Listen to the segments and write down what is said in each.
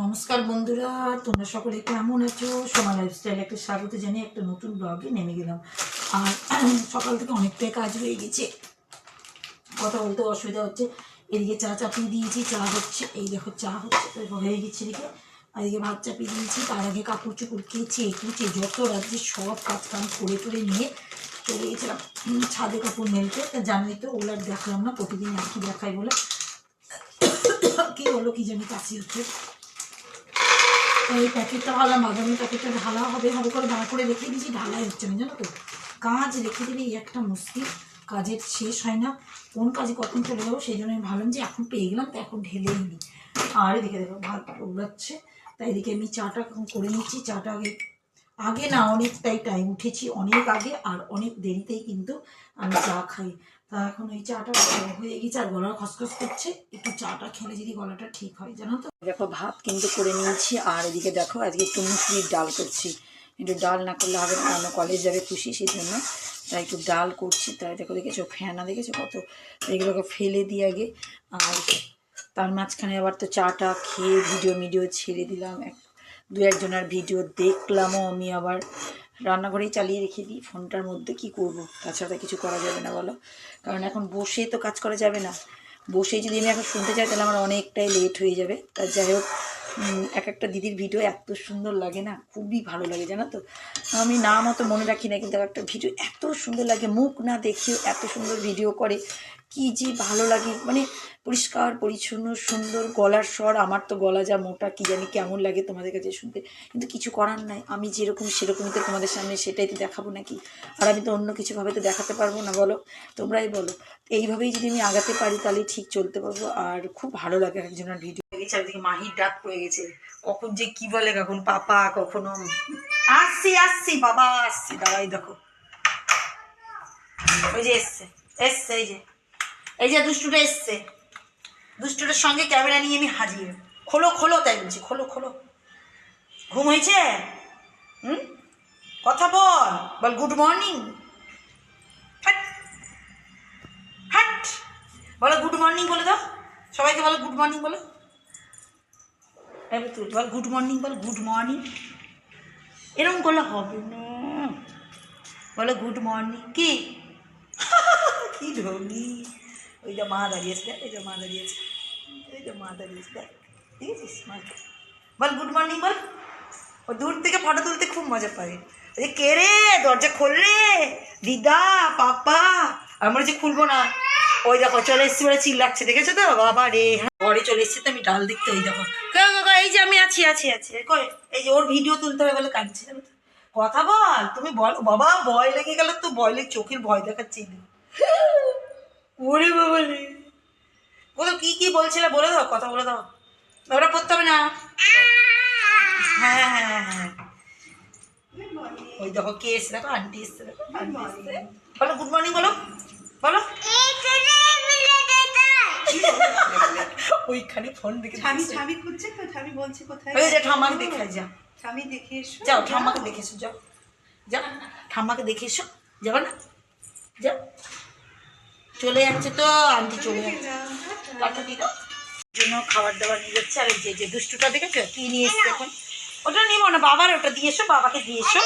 নমস্কার বন্ধুরা, তোমরা সকলে কেমন আছো? সোমা লাইফস্টাইল একটা স্বাগত জানিয়ে একটা নতুন ব্লগে নেমে গেলাম। আর সকাল থেকে অনেকটাই কাজ হয়ে গেছে। কথা বলতে অসুবিধা হচ্ছে। এদিকে চা চাপিয়ে দিয়েছি, চা হচ্ছে, এই দেখো চা হচ্ছে হয়ে গেছে এদিকে। আর এদিকে ভাত চাপিয়ে দিয়েছি, তার আগে কাপড় চোপড় কেচে, কুচে যত রাজ্যে সব কাজ কাম করে করে নিয়ে চলে গেছিলাম। ছাদে কাপড় মেলতে। তা জানোই তো, ওগুলো দেখলাম না, প্রতিদিন একই দেখাই বলে। কি হলো কি জানি কাশি হচ্ছে। এই প্যাকেটটা ভালো বাদামি প্যাকেটটা ঢালা হবে হবে করে বার করে রেখে দিয়েছি। ঢালাই হচ্ছে না, জানো তো? কাজ রেখে দিলে একটা মুশকিল। কাজের শেষ হয় না। কোন কাজে কখন চলে যাব সেই জন্য আমি ভাবলাম যে এখন পেয়ে গেলাম, তো এখন ঢেলেই নিই আর এদিকে দেখো, ভাত উড়াচ্ছে। তাই এদিকে আমি চাটা করে নিচ্ছি। চাটা আগে আগে না অনেকটাই টাইম উঠেছি, অনেক আগে আর অনেক দেরিতেই কিন্তু আমি চা খাই। তা এখন ওই চাটা হয়ে গেছে, আর গলা খসখস করছে। একটু চাটা খেলে যদি গলাটা ঠিক হয়, জানো তো? দেখো, ভাত কিন্তু করে নিয়েছি, আর এদিকে দেখো, আজকে একটু মুসুরির ডাল করছি। একটু ডাল না করলে হবে অন্য কলেজ যাবে খুশি সেই জন্য তাই একটু ডাল করছি, তাই দেখো, দেখেছ, ফেনা দেখেছ কত? এগুলোকে ফেলে দিই আগে, আর তার মাঝখানে আবার তো চাটা খেয়ে ভিডিও ভিডিও ছেড়ে দিলাম। এক, দু একজনের ভিডিও দেখলামও আমি আবার। রান্নাঘরেই চালিয়ে রেখে দিই, ফোনটার মধ্যে কি করব? তাছাড়া কিছু করা যাবে না বলো। কারণ এখন বসে তো কাজ করা যাবে না। বসে যদি আমি এখন শুনতে চাই, তাহলে আমার অনেকটাই লেট হয়ে যাবে। তার যাই হোক এক একটা দিদির ভিডিও এত সুন্দর লাগে না, খুবই ভালো লাগে, জানো তো? আমি নাম অত মনে রাখি না, কিন্তু একটা ভিডিও এত সুন্দর লাগে, মুখ না দেখেও এত সুন্দর ভিডিও করে। কি যে ভালো লাগে। মানে পরিষ্কার, পরিচ্ছন্ন, সুন্দর গলার স্বর। আমার তো গলা যা মোটা, কি জানি কেমন লাগে তোমাদের কাছে শুনতে। কিন্তু কিছু করার নাই। আমি যেরকম, সেরকমই তো তোমাদের সামনে সেটাই তো দেখাবো নাকি? আর আমি তো অন্য কিছুভাবে তো দেখাতে পারব না, বলো? তোমরাই বলো। এইভাবেই যদি আমি আগাতে পারি, তাহলে ঠিক চলতে পারব। আর খুব ভালো লাগে একজনের ভিডিও গেছে চারিদিকে মাহির ডাক পড়ে গেছে। কখন যে কি বলে, কখন পাপা, কখনো আসছি আসছি, বাবা, আসছি। দাঁড়াই দেখো। ওই যে এসছে এসছে, এই যে। এই যে দুষ্টুটা এসছে। দুষ্টুটার সঙ্গে ক্যামেরা নিয়ে আমি হাজির। খোলো খোলো, তাই বলছি, খোলো খোলো। ঘুম হয়েছে? হুম? কথা বল। বল গুড মর্নিং বলো গুড মর্নিং বলে দাও। সবাইকে বলো গুড মর্নিং বলো। তুই বল গুড মর্নিং বল গুড মর্নিং এরকম করলে হবে না। বলো গুড মর্নিং কি? কি ঢঙ্গি? ওই যে মা দাঁড়িয়েছে দেখ ওই যে মা দাঁড়িয়েছে ওই যে মা দাঁড়িয়েছে, দেখ ঠিক আছে মা? বল গুড মর্নিং বল। ও দূর থেকে ফটো তুলতে খুব মজা ওই যে কে রে? দরজা খোল রে। দিদা, পাপা। আমরা যে খুলবো না। ওই দেখো, চলে এসছি বলে চিল্লাচ্ছে, দেখেছ তো? বাবা রে হ্যাঁ। ঘরে চলে এসছি তো আমি ডাল দেখতে ওই দেখো। এই যে আমি আছি আছি আছি। কই? এই যে ওর ভিডিও তুলতে হবে বলে কাঁদছে কথা বল, তুমি বল। বাবা, ভয় লেগে গেল তো, ভয় লেগে, চোখের ভয় দেখাচ্ছি। ওরে রে বলো। কি কি বলছিলে? বলে দাও কথা বলে দাও। ওরা পড়তে হবে না। হ্যাঁ হ্যাঁ হ্যাঁ হ্যাঁ ওই দেখো কে এসছে? দেখো আন্টি এসছে দেখো বলো গুড মর্নিং বলো বলো। ওইখানে ফোন দেখে স্বামী স্বামী খুঁজছে তো স্বামী বলছে কোথায়? ওই যে ঠাম্মাকে দেখে যা। স্বামী দেখে এসো। যাও ঠাম্মাকে দেখে এসো যাও। যাও ঠাম্মাকে দেখে এসো। যাবে না? যাও চলে যাচ্ছে তো আন্টি চলে যাচ্ছে। জন্য খাবার দাবার নিয়ে যাচ্ছে আর যে যে দুষ্টুটা দেখেছ কি নিয়ে এসছে এখন? ওটা নিবো না বাবার ওটা দিয়ে এসো বাবাকে দিয়ে এসো।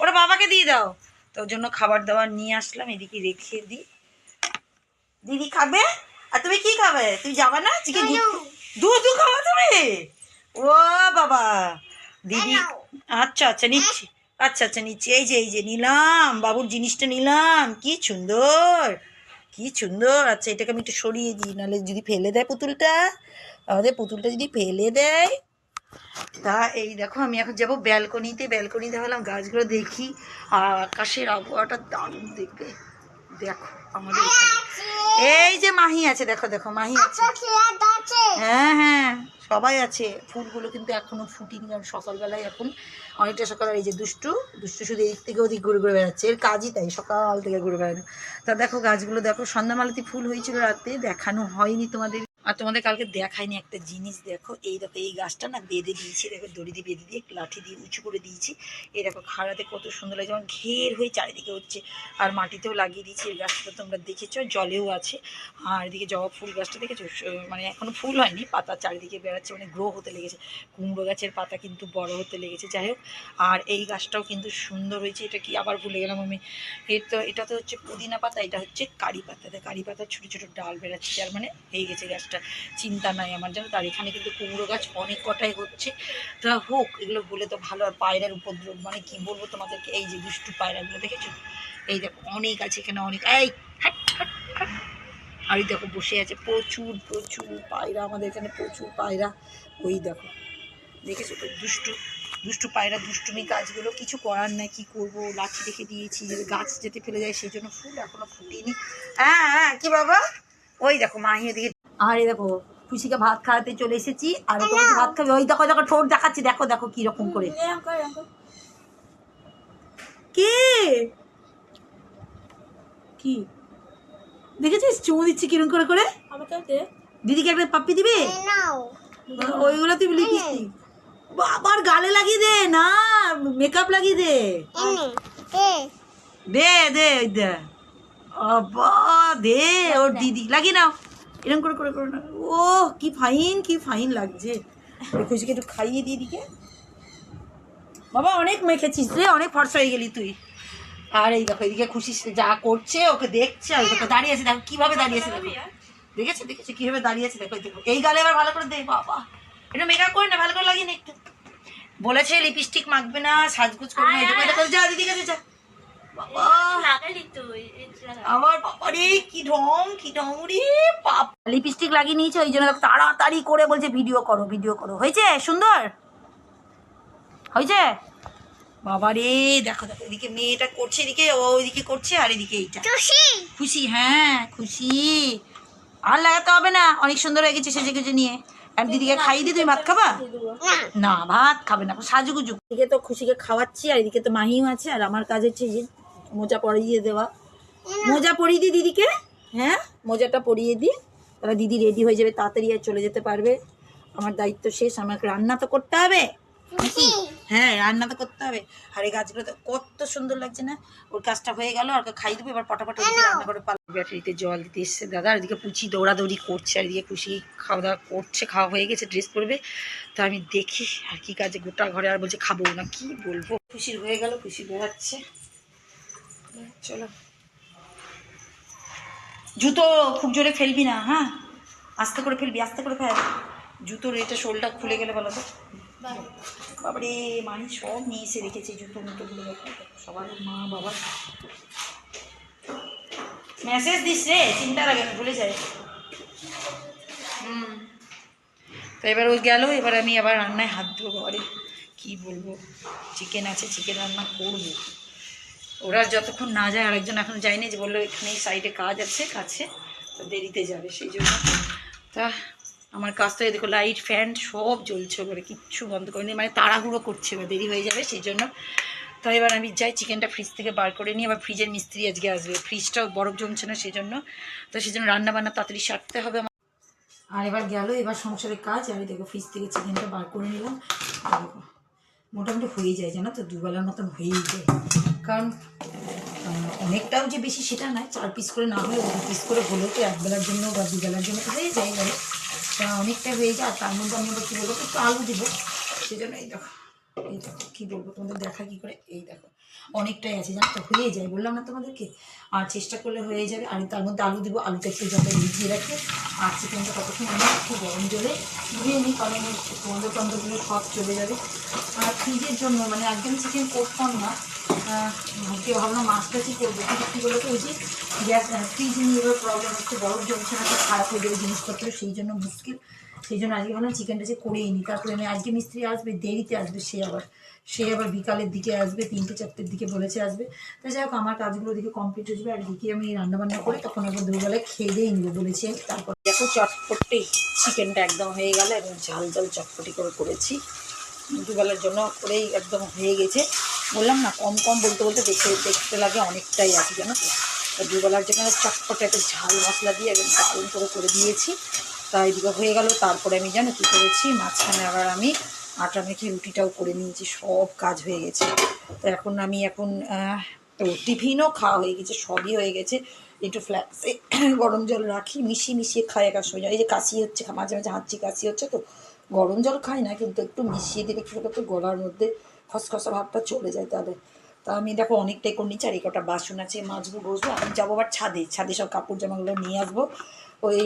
ওটা বাবাকে দিয়ে দাও। তো ওর জন্য খাবার দাবার নিয়ে আসলাম এদিকে রেখে দিই। দিদি খাবে? আর তুমি কি খাবে? তুমি যাবে না? আজকে ঘুরতে দুধ? খাবে তুমি? ও বাবা। দিদি আচ্ছা আচ্ছা নিচ্ছি। আচ্ছা আচ্ছা নিচ্ছি। এই যে এই যে নিলাম বাবুর জিনিসটা নিলাম। কি সুন্দর। কি সুন্দর! আচ্ছা এটাকে আমি একটু সরিয়ে দিই, নাহলে যদি ফেলে দেয় পুতুলটা, আমাদের পুতুলটা যদি ফেলে দেয়, তা এই দেখো, আমি এখন যাব ব্যালকনিতে। ব্যালকনিতে হলাম গাছগুলো দেখি, আর আকাশের আবহাওয়াটা দারুণ দেখবে দেখো, আমাদের। এই যে মাহি আছে, দেখো দেখো, মাহি আছে। হ্যাঁ হ্যাঁ সবাই আছে। ফুলগুলো কিন্তু এখনও ফুটিনি, কারণ সকালবেলায় এখন অনেকটা সকাল এই যে দুষ্টু দুষ্টু শুধু এদিক থেকে ওদিক ঘুরে ঘুরে বেড়াচ্ছে। এর কাজই তাই, সকাল থেকে ঘুরে বেড়ানো। তা দেখো গাছগুলো, দেখো সন্ধ্যামালতি ফুল হয়েছিল রাতে, দেখানো হয়নি তোমাদের। আর তোমাদের কালকে দেখায়নি একটা জিনিস, দেখো, এই দেখো, এই গাছটা না বেঁধে দিয়েছি, দেখো, দড়ি দিয়ে বেঁধে দিয়ে লাঠি দিয়ে উঁচু করে দিয়েছি। এই দেখো, খাড়াতে কত সুন্দর লাগে যেমন ঘের হয়ে চারিদিকে হচ্ছে। আর মাটিতেও লাগিয়ে দিয়েছি এই গাছটা, তোমরা দেখেছ, জলেও আছে। আর এদিকে জবা ফুল গাছটা দেখেছ? মানে এখনও ফুল হয়নি, পাতা চারিদিকে বেড়াচ্ছে মানে গ্রো হতে লেগেছে। কুমড়ো গাছের পাতা কিন্তু বড় হতে লেগেছে, যাই হোক। আর এই গাছটাও কিন্তু সুন্দর হয়েছে, এটা কি আবার ভুলে গেলাম আমি। এর তো, এটা তো হচ্ছে পুদিনা পাতা, এটা হচ্ছে কারি পাতা। কারি পাতার ছোটো ছোটো ডাল বেড়াচ্ছে, যার মানে হয়ে গেছে। গাছটা চিন্তা নাই আমার জন্য তার এখানে কিন্তু কুমড়ো গাছ অনেক কটাই হচ্ছে। তা হোক, এগুলো বলে তো ভালো। আর পায়রার উপদ্রব মানে কি বলব তোমাদেরকে? এই যে দুষ্টু পায়রাগুলো, দেখেছ? এই দেখো, অনেক আছে এখানে, অনেক। এই। আর দেখো, বসে আছে প্রচুর প্রচুর পায়রা। আমাদের এখানে প্রচুর পায়রা। ওই দেখো, দেখেছ তো? দুষ্টু দুষ্টু পায়রা, দুষ্টুমি গাছগুলো। কিছু করার নাই, কি করব? লাঠি রেখে দিয়েছি যে গাছ যেতে ফেলে যায় সেই জন্য ফুল এখনও ফুটেনি। হ্যাঁ হ্যাঁ কি বাবা ওই দেখো মাহি এদিকে আর এই দেখো খুশিকে ভাত খাওয়াতে চলে এসেছি আর তোমাকে ভাত খাবে ওই দেখো দেখো ঠোঁট দেখাচ্ছি দেখো দেখো কি রকম করে। কে? কি? দেখেছিস? চুমু দিচ্ছি কিরম করে করে? দিদিকে একটা পাপ্পি দিবে? ওইগুলো তুই লিখিস বাবার গালে লাগিয়ে দে না মেকআপ লাগিয়ে দে। দে। দে দে দে। ওর দিদি লাগিয়ে নাও। এরকম করে করে করে না। ও কি ফাইন কি ফাইন লাগছে। খুশিকে একটু খাইয়ে দিয়ে দিকে। বাবা অনেক মেখেছিস রে অনেক ফর্সা হয়ে গেলি তুই। আর এই দেখো এদিকে খুশি যা করছে ওকে দেখছে আর দেখো দাঁড়িয়ে আছে দেখো কীভাবে দাঁড়িয়ে আছে দেখো। দেখেছ দেখেছ কীভাবে দাঁড়িয়ে আছে দেখো দেখো। এই গালে এবার ভালো করে দে বাবা। এটা মেকআপ করে না ভালো করে লাগিয়ে নে একটু। বলেছে লিপস্টিক মাখবে না সাজগুজ করবে না দেখো, যা দিদি কাছে যা। আমার বাবারে কি ঢং কি ঢং রে বাপ। লিপস্টিক লাগিয়ে নিয়েছে ওই জন্য তাড়াতাড়ি করে বলছে ভিডিও করো ভিডিও করো। হয়েছে? সুন্দর? হয়েছে? বাবা রে দেখো দেখো এদিকে মেয়েটা করছে এদিকে ও ওইদিকে করছে আর এদিকে এইটা। খুশি? হ্যাঁ খুশি। আর লাগাতে হবে না অনেক সুন্দর হয়ে গেছে সেজে গুজে নিয়ে। আর দিদিকে খাইয়ে দিয়ে তুমি ভাত খাবা? না ভাত খাবে না সাজুগুজু। এদিকে তো খুশিকে খাওয়াচ্ছি আর এদিকে তো মাহিও আছে আর আমার কাজ হচ্ছে যে মোজা পরিয়ে দেওয়া। মোজা পরিয়ে দিই দিদিকে? হ্যাঁ? মোজাটা পরিয়ে দিই। তাহলে দিদি রেডি হয়ে যাবে তাড়াতাড়ি আর চলে যেতে পারবে। আমার দায়িত্ব শেষ আমাকে রান্না তো করতে হবে? হ্যাঁ রান্না তো করতে হবে। আর এই গাছগুলো তো কত সুন্দর লাগছে না? ওর কাজটা হয়ে গেল আর খাই দেবো এবার পটাপট রান্না করে পাল। ব্যাটারিতে জল দিতে এসছে দাদা। আর এদিকে পুচি দৌড়াদৌড়ি করছে আর এদিকে খুশি খাওয়া দাওয়া করছে খাওয়া হয়ে গেছে ড্রেস পরবে। তো আমি দেখি আর কি কাজে গোটা ঘরে আর বলছে খাব না কি বলব? খুশির হয়ে গেল খুশি বেড়াচ্ছে চলো। জুতো খুব জোরে ফেলবি না হ্যাঁ? আস্তে করে ফেলবি, আস্তে করে ফেল। জুতোর এটা শোলটা খুলে গেলে বলো তো। বাবারে, মানি সব নিয়ে এসে রেখেছে জুতো মুটোগুলো সবার মা, বাবা। মেসেজ দিস রে চিন্তা লাগে না, ভুলে যায়। হুম। তো এবার ও গেল, এবার আমি আবার রান্নায় হাত দেবো, বাবারে। কী বলব? চিকেন আছে চিকেন রান্না করব। ওরা যতক্ষণ না যায়, আরেকজন এখন যায়নি যে বলল এখানেই সাইডে কাজ আছে, কাছে, তো দেরিতে যাবে সেই জন্য। তা আমার কাজটা এই দেখো লাইট ফ্যান সব জ্বলছে করে কিচ্ছু বন্ধ করেনি মানে তাড়াহুড়ো করছে এবার, দেরি হয়ে যাবে সেই জন্য। তো এবার আমি যাই চিকেনটা ফ্রিজ থেকে বার করে নিই আবার ফ্রিজের মিস্ত্রি আজকে আসবে। ফ্রিজটাও বরফ জমছে না সেই জন্য, তো সেই জন্য রান্না বান্না তাড়াতাড়ি সারতে হবে আমার। আর এবার গেল, এবার সংসারের কাজ, আমি দেখো ফ্রিজ থেকে চিকেনটা বার করে নিলাম। মোটামুটি হয়ে যায়, জানো তো? দুবেলার মতন হয়েই যায়। কারণ অনেকটাও যে বেশি সেটা নয়, চার পিস করে না হলে দু পিস করে হলেও তো একবেলার জন্য বা দুবেলার জন্য তো হয়ে যায় গেলে অনেকটা হয়ে যায়, আর তার মধ্যে আমি আবার কী বলব, একটু আলু দেবো। সেজন্যই দেখো। এই দেখো, কী বলব তোমাদের দেখা কী করে? এই দেখো, অনেকটাই আছে, জানো তো? হয়ে যায়, বললাম না তোমাদেরকে? আর চেষ্টা করলে হয়ে যাবে। আর তার মধ্যে আলু দেবো, আলুটা একটু জলে ভিজিয়ে রাখে। আর চিকেনটা ততক্ষণ আমি একটু গরম জলে ধুয়ে নিই, কারণ গন্ধ টন্ধগুলো সব চলে যাবে। আর ফ্রিজের জন্য মানে আমি চিকেন করতাম না। আজকে ভাবলাম মাছ টাছই করব, কিন্তু কী বলতো, ওই যে গ্যাস ফ্রিজ নিয়ে প্রবলেম হচ্ছে, বরফ জমছে না খারাপ হয়ে যাবে জিনিসপত্র, সেই জন্য মুশকিল। সেই জন্য আজকে ভাবলাম চিকেনটা যে করেই নিই তারপরে আমি আজকে মিস্ত্রি আসবে, দেরিতে আসবে, সে আবার সে আবার বিকালের দিকে আসবে, তিনটে, চারটের দিকে বলেছে আসবে। তো যাই হোক, আমার কাজগুলো দিকে কমপ্লিট হয়ে যাবে, আর দিকে আমি রান্না বান্না করে তখন আবার দুবেলায় খেয়ে দিয়ে নিবো বলেছি আমি। তারপর দেখো চটপটে চিকেনটা একদম হয়ে গেল এবং ঝাল ঝাল চটপটি করে করেছি। দুবেলার জন্য করেই একদম হয়ে গেছে। বললাম না, কম কম বলতে বলতে দেখতে দেখতে লাগে অনেকটাই আছে জানো তো। দুবেলার জন্য চটপটে একটা ঝাল মশলা দিয়ে একদম দারুণ করে করে দিয়েছি। তাই এদিকে হয়ে গেল, তারপরে আমি জানো কী করেছি? মাঝখানে আবার আমি আটা মেখে রুটিটাও করে নিয়েছি, সব কাজ হয়ে গেছে। তো এখন আমি এখন তো টিফিনও খাওয়া হয়ে গেছে, সবই হয়ে গেছে। একটু ফ্ল্যাক্সে গরম জল রাখি, মিশিয়ে মিশিয়ে খাই, একা সময় এই যে কাশি হচ্ছে, মাঝে মাঝে হাঁচি কাশি হচ্ছে, তো গরম জল খাই না, কিন্তু একটু মিশিয়ে দিলে কী বলতো, গলার মধ্যে খসখসা ভাবটা চলে যায় তাহলে তা আমি দেখো অনেকটাই করে নিচ্ছি আর এই কটা বাসন আছে মাজবো বসবো, আমি যাব আবার ছাদে। ছাদে সব কাপড় জামাগুলো নিয়ে আসব। ওই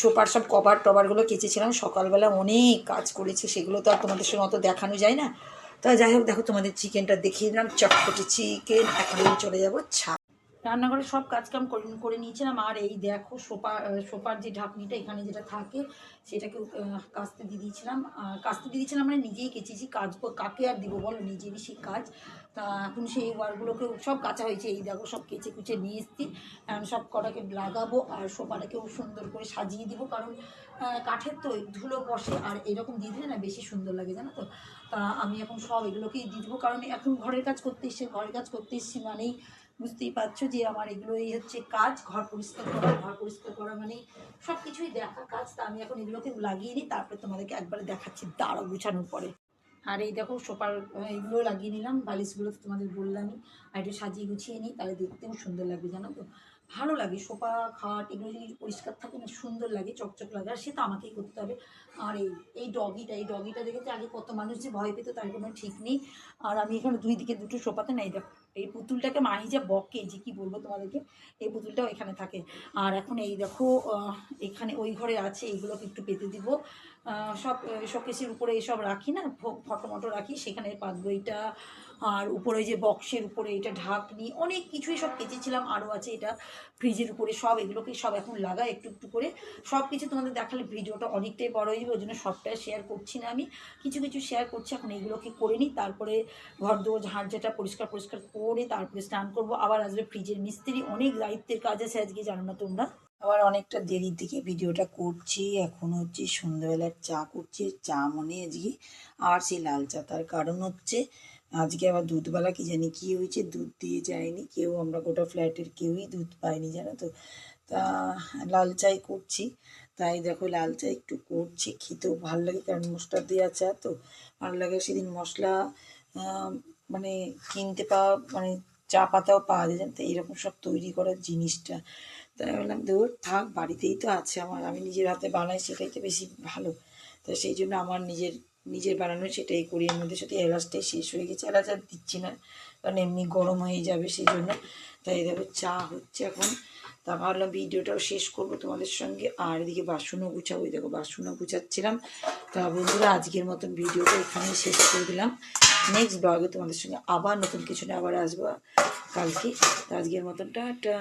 সোপার সব কভার টভারগুলো কেচেছিলাম। সকালবেলা অনেক কাজ করেছে, সেগুলো তো আর তোমাদের সঙ্গে অত দেখানো যায় না। তা যাই হোক, দেখো তোমাদের চিকেনটা দেখিয়ে দিলাম। চটপটি চিকেন এখন চলে যাব ছা রান্নাঘরে সব কাজকাম করে নিয়েছিলাম। আর এই দেখো সোপা সোপার যে ঢাকনিটা, এখানে যেটা থাকে, সেটাকে কাস্তে দিয়ে দিয়েছিলাম। কাস্তে দিয়ে দিয়েছিলাম মানে নিজেই কেচেছি, কাজ কাকে আর দিব বলো? নিজেরই সেই কাজ। তা এখন সেই ওয়ারগুলোকে সব কাঁচা হয়েছে। এই দেখো সব কেচে কুচে নিয়ে এসছি। এখন সব কটাকে লাগাবো আর সোপাটাকেও সুন্দর করে সাজিয়ে দিব। কারণ কাঠের তো ধুলো বসে। আর এরকম দিয়ে দিলে না বেশি সুন্দর লাগে, জানো তো? তা আমি এখন সব এগুলোকেই দিয়ে দেবো। কারণ এখন ঘরের কাজ করতে এসছি, ঘরের কাজ করতে এসছি মানেই বুঝতেই পারছ যে আমার এগুলোই হচ্ছে কাজ, ঘর পরিষ্কার করা, ঘর পরিষ্কার করা মানে সব কিছুই দেখা কাজ। তা আমি এখন এগুলোকে লাগিয়ে নিই, তারপরে তোমাদেরকে একবারে দেখাচ্ছি দাঁড়া গুছানোর পরে। আর এই দেখো সোপার এগুলো লাগিয়ে নিলাম, বালিশগুলো তোমাদের বললামই। আর একটু সাজিয়ে গুছিয়ে নিই, তাহলে দেখতেও সুন্দর লাগবে, জানো তো? ভালো লাগে, সোফা, খাট, এগুলো যদি পরিষ্কার থাকে না, সুন্দর লাগে, চকচক লাগে, আর সে তো আমাকেই করতে হবে। আর এই এই ডগিটা এই ডগিটা দেখেছি আগে কত মানুষ যে ভয় পেত, তার কোনো ঠিক নেই। আর আমি এখানে দুই দিকে দুটো সোফাতে নাই দেখো এই পুতুলটাকে মাহি যে বকে, যে কি বলব তোমাদেরকে? এই পুতুলটাও এখানে থাকে। আর এখন এই দেখো এখানে ওই ঘরে আছে, এইগুলোকে একটু পেতে দিব। সব শোকেসের উপরে এসব রাখি না ফটো মটো রাখি, সেখানে পাতবো এইটা আর উপরে যে বক্সের উপরে এটা ঢাকনি, অনেক কিছুই সব কেচেছিলাম আরও আছে এটা ফ্রিজের উপরে, সব এগুলোকে সব এখন লাগা একটু একটু করে। সব কিছু তোমাদের দেখালে ভিডিওটা অনেকটাই বড় হয়ে যাবে, ওই জন্য সবটাই শেয়ার করছি না আমি। কিছু কিছু শেয়ার করছি, এখন এগুলোকে করে নিই, তারপরে ঘর ঝাড় ঝাঁটা পরিষ্কার পরিষ্কার করে তারপরে স্নান করব। আবার আসবে ফ্রিজের মিস্ত্রি, অনেক দায়িত্বের কাজ আছে আজকে, জানো না তোমরা? আবার অনেকটা দেরির দিকে ভিডিওটা করছি। এখন হচ্ছে সন্ধ্যাবেলার চা করছি। চা মনে আজকে আর সেই লাল চা, তার কারণ হচ্ছে আজকে আবার দুধবেলা কি জানি কি হয়েছে, দুধ দিয়ে যায়নি। কেউ আমরা গোটা ফ্ল্যাটের কেউই দুধ পাইনি জানো তো? তা লাল চাই করছি। তাই দেখো লাল চা একটু করছি, খেতেও ভালো লাগে কারণ মশলা দেওয়া চা তো। ভালো লাগে সেদিন মশলা মানে কিনতে পাওয়া মানে চা পাতাও পাওয়া যায়, জানো তো? এইরকম সব তৈরি করার জিনিসটা। তাই বললাম দূর থাক, বাড়িতেই তো আছে আমার। আমি নিজের হাতে বানাই, সেটাই তো বেশি ভালো। তো সেই জন্য আমার নিজের নিজের বানানো সেটাই করি। এর মধ্যে সাথে এলাচটাই শেষ হয়ে গেছে। এলাচ আর দিচ্ছি না, কারণ এমনি গরম হয়ে যাবে সেই জন্য তাই দেখো, চা হচ্ছে এখন। তা ভাবলাম ভিডিওটাও শেষ করব তোমাদের সঙ্গে। আর এদিকে বাসনও গুছাবো। দেখো, বাসনও গুছাচ্ছিলাম। তা বন্ধুরা, আজকের মতন ভিডিওটা এখানেই শেষ করে দিলাম। নেক্সট ব্লগে তোমাদের সঙ্গে আবার নতুন কিছু নিয়ে আবার আসব কালকে। তো আজকের মতন, টাটা।